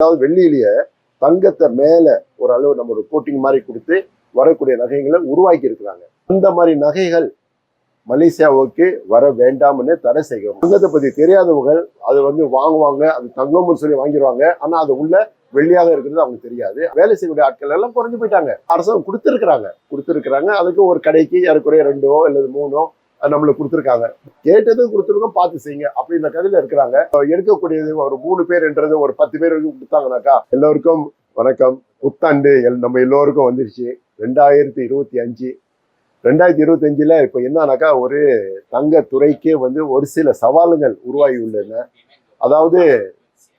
அதாவது வெள்ளியிலேயே தங்கத்தை மேலே ஒரு அளவு நம்ம ஒரு கோட்டிங் மாதிரி கொடுத்து வரக்கூடிய நகைகளை உருவாக்கி இருக்கிறாங்க இந்த மாதிரி நகைகள் மலேசியாவுக்கு வர வேண்டாம்னு தடை செய்கிறோம். தங்கத்தை பற்றி தெரியாதவங்க அது வந்து வாங்குவாங்க அது தங்கம்னு சொல்லி வாங்கிடுவாங்க. ஆனால் அது உள்ள வெள்ளியாக இருக்கிறது அவங்களுக்கு தெரியாது. வேலை செய்யக்கூடிய ஆட்கள் எல்லாம் குறைஞ்சு போயிட்டாங்க. அரசாங்கம் கொடுத்துருக்குறாங்க. கொடுத்துருக்குறாங்க. அதுக்கு ஒரு கடைக்கு ஏறக்குறைய ரெண்டோ அல்லது மூணோ நம்மளுக்கு கொடுத்துருக்காங்க. கேட்டது கொடுத்துருக்கோம் பார்த்து செய்யுங்க அப்படின்ற கதையில் இருக்கிறாங்க. எடுக்கக்கூடியது ஒரு மூணு பேர்ன்றது ஒரு பத்து பேர் வரைக்கும் கொடுத்தாங்கனாக்கா எல்லோருக்கும் வணக்கம். புத்தாண்டு எல் நம்ம எல்லோருக்கும் வந்துருச்சு. ரெண்டாயிரத்தி இருபத்தி அஞ்சு. ரெண்டாயிரத்தி இருபத்தஞ்சில் இப்போ என்னன்னாக்கா ஒரு தங்க துறைக்கே வந்து ஒரு சில சவால்கள் உருவாகி உள்ளன. அதாவது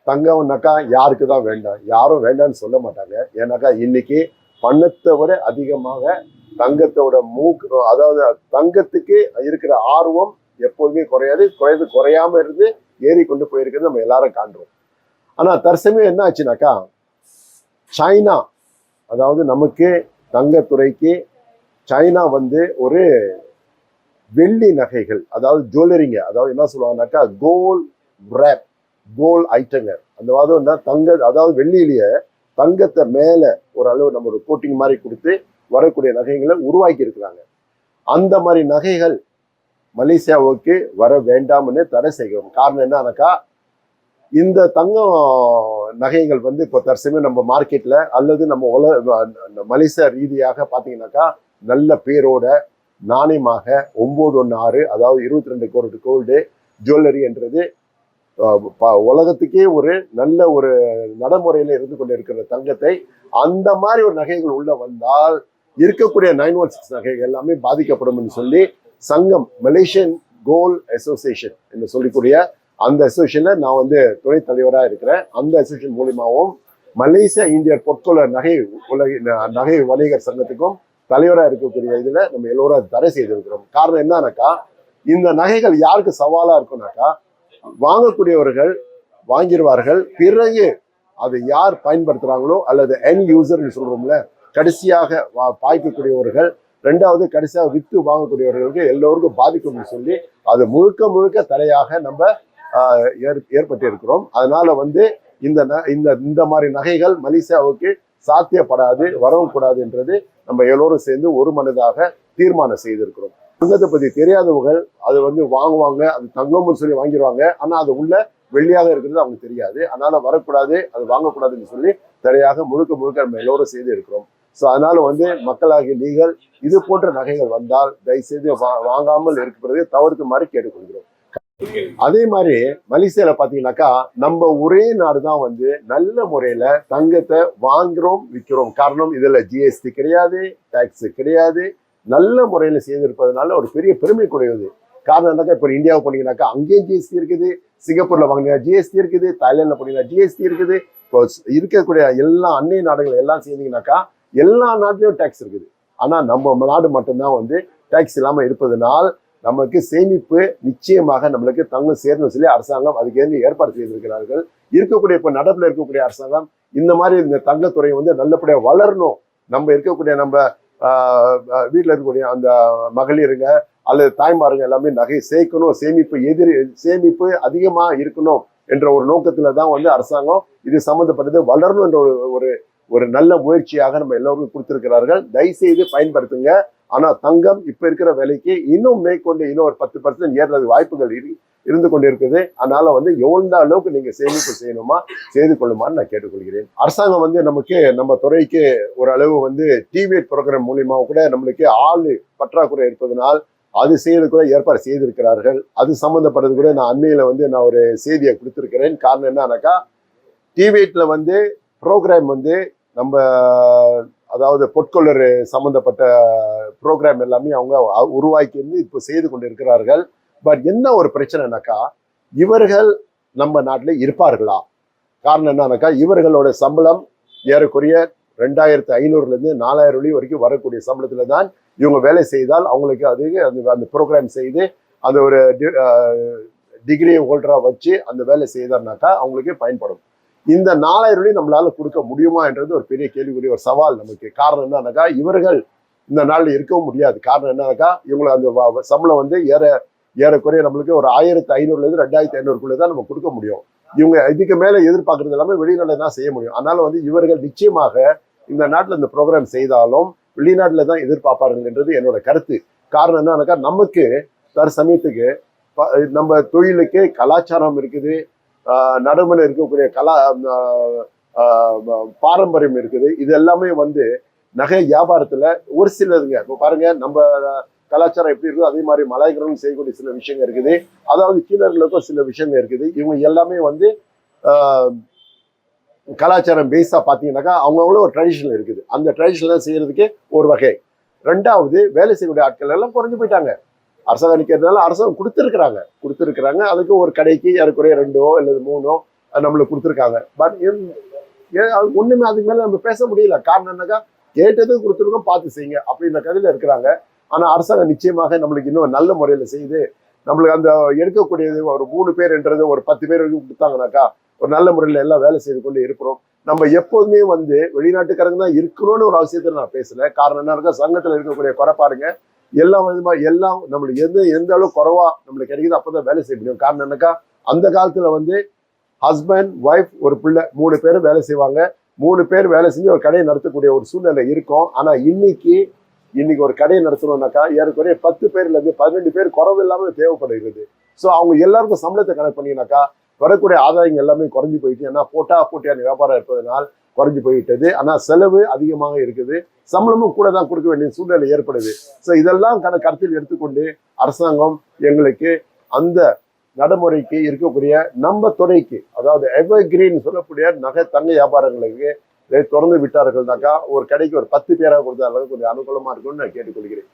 தங்கம்னாக்கா யாருக்கு தான் வேண்டாம். யாரும் வேண்டாம்னு சொல்ல மாட்டாங்க. ஏன்னாக்கா இன்னைக்கு பணத்தை விட அதிகமாக தங்கத்தோட மூக்கு அதாவது தங்கத்துக்கு இருக்கிற ஆர்வம் எப்போதுமே குறையாது. குறைந்து குறையாம இருந்து ஏறி கொண்டு போயிருக்கிறது நம்ம எல்லாரும் காண்றோம். ஆனா தற்சமயம் என்ன ஆச்சுனாக்கா சைனா அதாவது நமக்கு தங்கத்துறைக்கு சைனா வந்து ஒரு வெள்ளி நகைகள் அதாவது ஜுவல்லரிங்க அதாவது என்ன சொல்லுவாங்கனாக்கா கோல் ரேப் கோல் ஐட்டங்க அந்த மாதிரி என்ன தங்க அதாவது வெள்ளியிலேயே தங்கத்தை மேலே ஒரு அளவு நம்ம ஒரு கோட்டிங் மாதிரி கொடுத்து வரக்கூடிய நகைகளை உருவாக்கி இருக்கிறாங்க அந்த மாதிரி நகைகள் மலேசியாவுக்கு வர வேண்டாம்னு தடை செய்கிறோம். காரணம் என்னன்னாக்கா இந்த தங்கம் நகைகள் வந்து இப்போ தற்சமயம் நம்ம மார்க்கெட்ல அல்லது நம்ம உல மலேசியா ரீதியாக பார்த்தீங்கன்னாக்கா நல்ல பேரோட நாணயமாக ஒம்பது ஒன்று ஆறு அதாவது இருபத்தி ரெண்டு கோல்டு கோல்டு ஜுவல்லரி என்றது ப- உலகத்துக்கே ஒரு நல்ல ஒரு நடைமுறையில் இருந்து கொண்டு இருக்கிற தங்கத்தை அந்த மாதிரி ஒரு நகைகள் உள்ள வந்தால் இருக்கக்கூடிய நைன் ஒன் சிக்ஸ் நகைகள் எல்லாமே பாதிக்கப்படும் சொல்லி சங்கம் மலேசியன் கோல் அசோசியேஷன் என்று சொல்லக்கூடிய அந்த அசோசியேஷன்ல நான் வந்து துணைத் தலைவராக இருக்கிறேன். அந்த அசோசியேஷன் மூலியமாகவும் மலேசியா இந்தியர் பொற்கொள்ள நகை உலக நகை வணிகர் சங்கத்துக்கும் தலைவராக இருக்கக்கூடிய இதில் நம்ம எல்லோரும் தடை செய்திருக்கிறோம். காரணம் என்னன்னாக்கா இந்த நகைகள் யாருக்கு சவாலாக இருக்கும்னாக்கா வாங்கக்கூடியவர்கள் வாங்கிடுவார்கள் பிறகு அதை யார் பயன்படுத்துகிறாங்களோ அல்லது என் யூசர்னு சொல்கிறோம்ல கடைசியாக வா- பாய்க்கக்கூடியவர்கள் ரெண்டாவது கடைசியாக வித்து வாங்கக்கூடியவர்களுக்கு எல்லோருக்கும் பாதிக்கும்னு சொல்லி அது முழுக்க முழுக்க தடையாக நம்ம ஏற்- ஏற்பட்டு இருக்கிறோம் அதனால வந்து இந்த ந- இந்த இந்த மாதிரி நகைகள் மலேசியாவுக்கு சாத்தியப்படாது வரவும் கூடாதுன்றது நம்ம எல்லோரும் சேர்ந்து ஒரு மனதாக தீர்மானம் செய்திருக்கிறோம். தங்கத்தை பத்தி தெரியாதவர்கள் அது வந்து வாங்குவாங்க அது தங்கம்னு சொல்லி வாங்கிடுவாங்க ஆனா அது உள்ள வெள்ளியாக இருக்கிறது அவங்களுக்கு தெரியாது. அதனால வரக்கூடாது அது வாங்கக்கூடாதுன்னு சொல்லி தடையாக முழுக்க முழுக்க நம்ம எல்லோரும் செய்து இருக்கிறோம் ஸோ அதனால வந்து மக்களாகிய நீங்கள் இது போன்ற நகைகள் வந்தால் தயவுசெய்து வா- வாங்காமல் இருக்கிறதை தவிர்க்குமாறு கேட்டுக்கொள்கிறோம். அதே மாதிரி மலேசியால பாத்தீங்கன்னாக்கா நம்ம ஒரே நாடு தான் வந்து நல்ல முறையில தங்கத்தை வாங்குறோம் விற்கிறோம் காரணம் இதுல ஜிஎஸ்டி கிடையாது டாக்ஸ் கிடையாது. நல்ல முறையில செய்திருப்பதனால ஒரு பெரிய பெருமை குறையுது. காரணம் என்னக்கா இப்போ இந்தியாவை போனீங்கன்னாக்கா அங்கேயும் ஜிஎஸ்டி இருக்குது சிங்கப்பூர்ல வாங்கினா ஜிஎஸ்டி இருக்குது தாய்லாண்டில் போனீங்கன்னா ஜிஎஸ்டி இருக்குது. இப்போ இருக்கக்கூடிய எல்லா அன்னை நாடுகள் எல்லாம் சேர்ந்தீங்கன்னாக்கா எல்லா நாட்டிலையும் டேக்ஸ் இருக்குது. ஆனால் நம்ம நாடு மட்டும்தான் வந்து டேக்ஸ் இல்லாமல் இருப்பதனால் நமக்கு சேமிப்பு நிச்சயமாக நம்மளுக்கு தங்கம் சேரணும் சொல்லி அரசாங்கம் அதுக்கு ஏற்பாடு செய்திருக்கிறார்கள். இருக்கக்கூடிய இப்போ நடப்பில் இருக்கக்கூடிய அரசாங்கம் இந்த மாதிரி இந்த தங்கத்துறை வந்து நல்லபடியாக வளரணும். நம்ம இருக்கக்கூடிய நம்ம வீட்டில் இருக்கக்கூடிய அந்த மகளிருங்க அல்லது தாய்மாருங்க எல்லாமே நகை சேர்க்கணும் சேமிப்பு எதிர் சேமிப்பு அதிகமாக இருக்கணும் என்ற ஒரு நோக்கத்தில் தான் வந்து அரசாங்கம் இது சம்மந்தப்பட்டது வளரணும் என்ற ஒரு ஒரு நல்ல முயற்சியாக நம்ம எல்லோருக்கும் கொடுத்திருக்கிறார்கள். தயவுசெய்து பயன்படுத்துங்க. ஆனால் தங்கம் இப்போ இருக்கிற விலைக்கு இன்னும் மேற்கொண்டு இன்னும் ஒரு பத்து பர்சன்ட் ஏறது வாய்ப்புகள் இரு- இருந்து கொண்டு இருக்குது அதனால வந்து எவ்வளோ அளவுக்கு நீங்கள் சேமிப்பு செய்யணுமா செய்து கொள்ளுமான்னு நான் கேட்டுக்கொள்கிறேன். அரசாங்கம் வந்து நமக்கு நம்ம துறைக்கு ஒரு அளவு வந்து டிவிஎட் ப்ரோக்ராம் மூலியமாக கூட நம்மளுக்கு ஆள் பற்றாக்குறை இருப்பதனால் அது செய்யறது கூட ஏற்பாடு செய்திருக்கிறார்கள். அது சம்மந்தப்பட்டது கூட நான் அண்மையில் வந்து நான் ஒரு செய்தியை கொடுத்துருக்கிறேன். காரணம் என்னன்னாக்கா டிவிஎட்டில் வந்து ப்ரோக்ராம் வந்து நம்ம அதாவது பொற்கொள்ளர் சம்மந்தப்பட்ட ப்ரோக்ராம் எல்லாமே அவங்க உருவாக்கி வந்து இப்போ செய்து கொண்டு இருக்கிறார்கள் பட் என்ன ஒரு பிரச்சனைனாக்கா இவர்கள் நம்ம நாட்டில் இருப்பார்களா? காரணம் என்னன்னாக்கா இவர்களோட சம்பளம் ஏறக்குறைய ரெண்டாயிரத்து ஐநூறுலேருந்து நாலாயிரம் ரூபாய் வரைக்கும் வரக்கூடிய சம்பளத்தில் தான் இவங்க வேலை செய்தால் அவங்களுக்கு அது அந்த அந்த ப்ரோக்ராம் செய்து அந்த ஒரு டிகிரி ஹோல்டராக வச்சு அந்த வேலை செய்தார்னாக்கா அவங்களுக்கு பயன்படும். இந்த நாலாயிரம் வழி நம்மளால கொடுக்க முடியுமா என்றது ஒரு பெரிய கேள்விக்குரிய ஒரு சவால் நமக்கு. காரணம் என்னன்னாக்கா இவர்கள் இந்த நாளில் இருக்கவும் முடியாது. காரணம் என்னன்னாக்கா இவங்களை அந்த சம்பளம் வந்து ஏற ஏறக்குறைய நம்மளுக்கு ஒரு ஆயிரத்தி ஐநூறுலேருந்து ரெண்டாயிரத்தி ஐநூறுக்குள்ளே தான் நம்ம கொடுக்க முடியும். இவங்க இதுக்கு மேலே எதிர்பார்க்கறது எல்லாமே வெளிநாட்டில் தான் செய்ய முடியும். அதனால வந்து இவர்கள் நிச்சயமாக இந்த நாட்டில் இந்த ப்ரோக்ராம் செய்தாலும் வெளிநாட்டில் தான் எதிர்பார்ப்பாருங்கன்றது என்னோட கருத்து. காரணம் என்னன்னாக்கா நமக்கு தற்சமயத்துக்கு ப- நம்ம தொழிலுக்கு கலாச்சாரம் இருக்குது. ஆஹ் இருக்கக்கூடிய கலா பாரம்பரியம் இருக்குது. இது எல்லாமே வந்து நகை வியாபாரத்துல ஒரு சிலதுங்க. இப்போ பாருங்க நம்ம கலாச்சாரம் எப்படி இருக்கோ அதே மாதிரி மலாய்களும் செய்யக்கூடிய சில விஷயங்கள் இருக்குது. அதாவது சீனர்களுக்கும் சில விஷயங்கள் இருக்குது. இவங்க எல்லாமே வந்து கலாச்சாரம் பேஸாக பார்த்தீங்கன்னாக்கா அவங்கவுங்களும் ஒரு ட்ரெடிஷனல் இருக்குது. அந்த ட்ரெடிஷனல் செய்யறதுக்கு ஒரு வகை. ரெண்டாவது வேலை செய்யக்கூடிய ஆட்கள் எல்லாம் குறைஞ்சு போயிட்டாங்க. அரசாங்கம் நிற்கிறதுனால அரசாங்கம் கொடுத்துருக்குறாங்க. கொடுத்துருக்குறாங்க. அதுக்கு ஒரு கடைக்கு ஏறக்குறைய ரெண்டோ அல்லது மூணோ நம்மளுக்கு கொடுத்துருக்காங்க. பட் ஒண்ணுமே அதுக்கு மேலே நம்ம பேச முடியல. காரணம் என்னக்கா கேட்டது கொடுத்துருக்கோம் பார்த்து செய்யுங்க அப்படின்ற கதையில் இருக்கிறாங்க. ஆனா அரசாங்கம் நிச்சயமாக நம்மளுக்கு இன்னும் நல்ல முறையில செய்து நம்மளுக்கு அந்த எடுக்கக்கூடியது ஒரு மூணு பேர்ன்றது ஒரு பத்து பேர் வரைக்கும் கொடுத்தாங்கனாக்கா ஒரு நல்ல முறையில் எல்லாம் வேலை செய்து கொண்டு இருக்கிறோம். நம்ம எப்போதுமே வந்து வெளிநாட்டுக்காரங்க தான் இருக்கணும்னு ஒரு அவசியத்தை நான் பேசல. காரணம் என்ன இருக்கா சங்கத்தில் இருக்கக்கூடிய குறைப்பாடுங்க எல்லாம் விதமா எல்லாம் நம்மளுக்கு எந்த எந்த அளவு குறைவா நம்மளுக்கு கிடைக்குது அப்பதான் வேலை செய்ய முடியும். காரணம் என்னக்கா? அந்த காலத்துல வந்து ஹஸ்பண்ட் ஒய்ஃப் ஒரு பிள்ளை மூணு பேரும் வேலை செய்வாங்க. மூணு பேர் வேலை செஞ்சு ஒரு கடையை நடத்தக்கூடிய ஒரு சூழ்நிலை இருக்கும். ஆனா இன்னைக்கு இன்னைக்கு ஒரு கடையை நடத்தணும்னாக்கா ஏறக்குறைய பத்து பேர்ல இருந்து பதினெண்டு பேர் குறவு இல்லாமல் தேவைப்படுகிறது. ஸோ அவங்க எல்லாருக்கும் சம்பளத்தை கணக்கு பண்ணீங்கன்னாக்கா வரக்கூடிய ஆதாயங்கள் எல்லாமே குறைஞ்சி போயிட்டு ஏன்னா போட்டா போட்டியான வியாபாரம் இருப்பதனால் குறைஞ்சி போயிட்டது. ஆனால் செலவு அதிகமாக இருக்குது. சம்பளமும் கூட தான் கொடுக்க வேண்டிய சூழ்நிலை ஏற்படுது. ஸோ இதெல்லாம் கண கருத்தில் எடுத்துக்கொண்டு அரசாங்கம் எங்களுக்கு அந்த நடைமுறைக்கு இருக்கக்கூடிய நம்ம துறைக்கு அதாவது எவர் கிரீன் சொல்லக்கூடிய நகை தங்க வியாபாரங்களுக்கு தொடர்ந்து விட்டார்கள்னாக்கா ஒரு கடைக்கு ஒரு பத்து பேராக கொடுத்த அளவுக்கு கொஞ்சம் அனுகூலமாக இருக்கும்னு நான் கேட்டுக்கொள்கிறேன்.